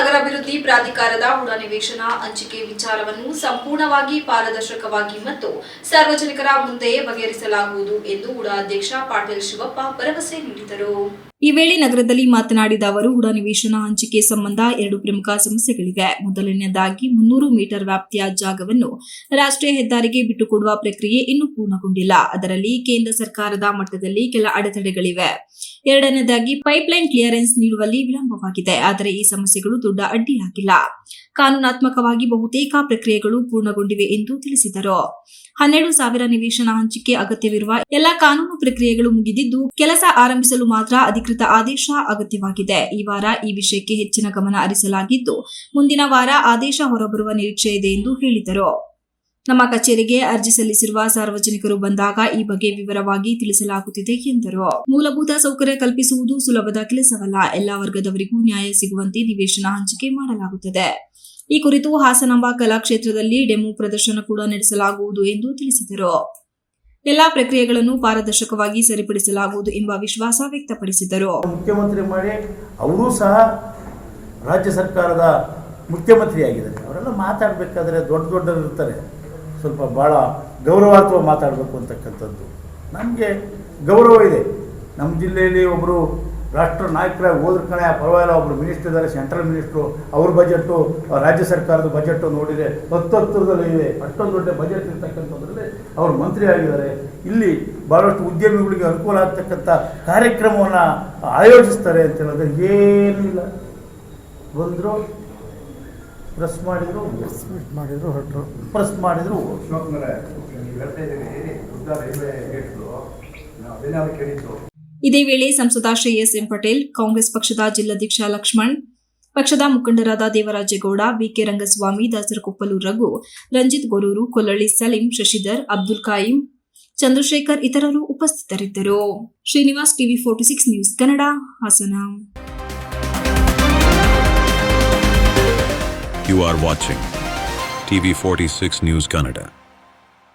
ನಗರಾಭಿವೃದ್ಧಿ ಪ್ರಾಧಿಕಾರದ ನಿವೇಶನ ಹಂಚಿಕೆ ವಿಚಾರವನ್ನು ಸಂಪೂರ್ಣವಾಗಿ ಪಾರದರ್ಶಕವಾಗಿ ಮತ್ತು ಸಾರ್ವಜನಿಕರ ಮುಂದೆ ಬಗೆಹರಿಸಲಾಗುವುದು ಎಂದು ಹುಡ ಅಧ್ಯಕ್ಷ ಪಾಟೀಲ್ ಶಿವಪ್ಪ ಭರವಸೆ ನೀಡಿದರು. ಈ ವೇಳೆ ನಗರದಲ್ಲಿ ಮಾತನಾಡಿದ ಅವರು, ಹುಡ ನಿವೇಶನ ಹಂಚಿಕೆ ಸಂಬಂಧ ಎರಡು ಪ್ರಮುಖ ಸಮಸ್ಯೆಗಳಿವೆ. ಮೊದಲನೆಯದಾಗಿ, ಮುನ್ನೂರು ಮೀಟರ್ ವ್ಯಾಪ್ತಿಯ ಜಾಗವನ್ನು ರಾಷ್ಟ್ರೀಯ ಹೆದ್ದಾರಿಗೆ ಬಿಟ್ಟುಕೊಡುವ ಪ್ರಕ್ರಿಯೆ ಇನ್ನೂ ಪೂರ್ಣಗೊಂಡಿಲ್ಲ. ಅದರಲ್ಲಿ ಕೇಂದ್ರ ಸರ್ಕಾರದ ಮಟ್ಟದಲ್ಲಿ ಕೆಲ ಅಡೆತಡೆಗಳಿವೆ. ಎರಡನೇದಾಗಿ ಪೈಪ್ಲೈನ್ ಕ್ಲಿಯರೆನ್ಸ್ ನೀಡುವಲ್ಲಿ ವಿಳಂಬವಾಗಿದೆ. ಆದರೆ ಈ ಸಮಸ್ಯೆಗಳು ದೊಡ್ಡ ಅಡ್ಡಿಯಾಗಿಲ್ಲ. ಕಾನೂನಾತ್ಮಕವಾಗಿ ಬಹುತೇಕ ಪ್ರಕ್ರಿಯೆಗಳು ಪೂರ್ಣಗೊಂಡಿವೆ ಎಂದು ತಿಳಿಸಿದರು. ಹನ್ನೆರಡು ಸಾವಿರ ನಿವೇಶನ ಹಂಚಿಕೆ ಅಗತ್ಯವಿರುವ ಎಲ್ಲಾ ಕಾನೂನು ಪ್ರಕ್ರಿಯೆಗಳು ಮುಗಿದಿದ್ದು, ಕೆಲಸ ಆರಂಭಿಸಲು ಮಾತ್ರ ಅಧಿಕೃತ ಆದೇಶ ಅಗತ್ಯವಾಗಿದೆ. ಈ ವಾರ ಈ ವಿಷಯಕ್ಕೆ ಹೆಚ್ಚಿನ ಗಮನ ಹರಿಸಲಾಗಿದ್ದು, ಮುಂದಿನ ವಾರ ಆದೇಶ ಹೊರಬರುವ ನಿರೀಕ್ಷೆ ಇದೆ ಎಂದು ಹೇಳಿದರು. ನಮ್ಮ ಕಚೇರಿಗೆ ಅರ್ಜಿ ಸಲ್ಲಿಸಿರುವ ಸಾರ್ವಜನಿಕರು ಬಂದಾಗ ಈ ಬಗ್ಗೆ ವಿವರವಾಗಿ ತಿಳಿಸಲಾಗುತ್ತಿದೆ ಎಂದರು. ಮೂಲಭೂತ ಸೌಕರ್ಯ ಕಲ್ಪಿಸುವುದು ಸುಲಭದ ಕೆಲಸವಲ್ಲ. ಎಲ್ಲಾ ವರ್ಗದವರಿಗೂ ನ್ಯಾಯ ಸಿಗುವಂತೆ ನಿವೇಶನ ಹಂಚಿಕೆ ಮಾಡಲಾಗುತ್ತದೆ. ಈ ಕುರಿತು ಹಾಸನಾಂಬ ಕಲಾಕ್ಷೇತ್ರದಲ್ಲಿ ಡೆಮೋ ಪ್ರದರ್ಶನ ಕೂಡ ನಡೆಸಲಾಗುವುದು ಎಂದು ತಿಳಿಸಿದರು. ಎಲ್ಲಾ ಪ್ರಕ್ರಿಯೆಗಳನ್ನು ಪಾರದರ್ಶಕವಾಗಿ ಸರಿಪಡಿಸಲಾಗುವುದು ಎಂಬ ವಿಶ್ವಾಸ ವ್ಯಕ್ತಪಡಿಸಿದರು. ಮುಖ್ಯಮಂತ್ರಿ ಮಾಡಿ ಅವರೂ ಸಹ ರಾಜ್ಯ ಸರ್ಕಾರದ ಮುಖ್ಯಮಂತ್ರಿಯಾಗಿದ್ದಾರೆ. ಅವರೆಲ್ಲ ಮಾತಾಡಬೇಕಾದ್ರೆ ದೊಡ್ಡ ದೊಡ್ಡವರು ಇರ್ತಾರೆ ಸ್ವಲ್ಪ ಭಾಳ ಗೌರವಾರ್ಥವಾಗಿ ಮಾತಾಡಬೇಕು ಅಂತಕ್ಕಂಥದ್ದು. ನಮಗೆ ಗೌರವ ಇದೆ. ನಮ್ಮ ಜಿಲ್ಲೆಯಲ್ಲಿ ಒಬ್ಬರು ರಾಷ್ಟ್ರ ನಾಯಕರಾಗಿ ಹೋದ್ರ ಕಣೆ ಪರವಾಗಿಲ್ಲ ಒಬ್ಬರು ಮಿನಿಸ್ಟರ್ ಇದ್ದಾರೆ ಸೆಂಟ್ರಲ್ ಮಿನಿಸ್ಟ್ರು ಅವ್ರ ಬಜೆಟು ರಾಜ್ಯ ಸರ್ಕಾರದ ಬಜೆಟು ನೋಡಿದರೆ ಹತ್ತು ಹತ್ತಿರದಲ್ಲಿ ಇವೆ ಅಷ್ಟೊಂದು ದೊಡ್ಡ ಬಜೆಟ್ ಇರ್ತಕ್ಕಂಥದ್ರಲ್ಲಿ ಅವರು ಮಂತ್ರಿ ಆಗಿದ್ದಾರೆ. ಇಲ್ಲಿ ಭಾಳಷ್ಟು ಉದ್ಯಮಿಗಳಿಗೆ ಅನುಕೂಲ ಆಗ್ತಕ್ಕಂಥ ಕಾರ್ಯಕ್ರಮವನ್ನು ಆಯೋಜಿಸ್ತಾರೆ ಅಂತ ಹೇಳಿದ್ರೆ ಏನಿಲ್ಲ. ಬಂದರು ಪ್ರೆಸ್ ಮಾಡಿದ್ರು ಮಾಡಿದ್ರು ಹೊರಟರು. ಪ್ರೆಸ್ ಮಾಡಿದ್ರು ಹೇಳ್ತಾ ಇದ್ದೀರಿ ಉದ್ದ ರೈಲ್ವೆ ಗೇಟ್ಗಳು ನಾವು ಅದೇ ನಾವು ಕೇಳಿದ್ದು. ಇದೇ ವೇಳೆ ಸಂಸದ ಶ್ರೇಯಸ್ ಎಂ ಪಟೇಲ್, ಕಾಂಗ್ರೆಸ್ ಪಕ್ಷದ ಜಿಲ್ಲಾಧ್ಯಕ್ಷ ಲಕ್ಷ್ಮಣ್, ಪಕ್ಷದ ಮುಖಂಡರಾದ ದೇವರಾಜೇಗೌಡ ಬಿಕೆ ರಂಗಸ್ವಾಮಿ, ದಾಸರಕೊಪ್ಪಲು ರಘು, ರಂಜಿತ್ ಗೊರೂರು, ಕೊಲ್ಲಳ್ಳಿ ಸಲೀಂ, ಶಶಿಧರ್, ಅಬ್ದುಲ್ ಕಾಯಿಂ ಚಂದ್ರಶೇಖರ್ ಇತರರು ಉಪಸ್ಥಿತರಿದ್ದರು. Srinivas TV forty six news Kannada, Hassan. You are watching TV46 News Kannada.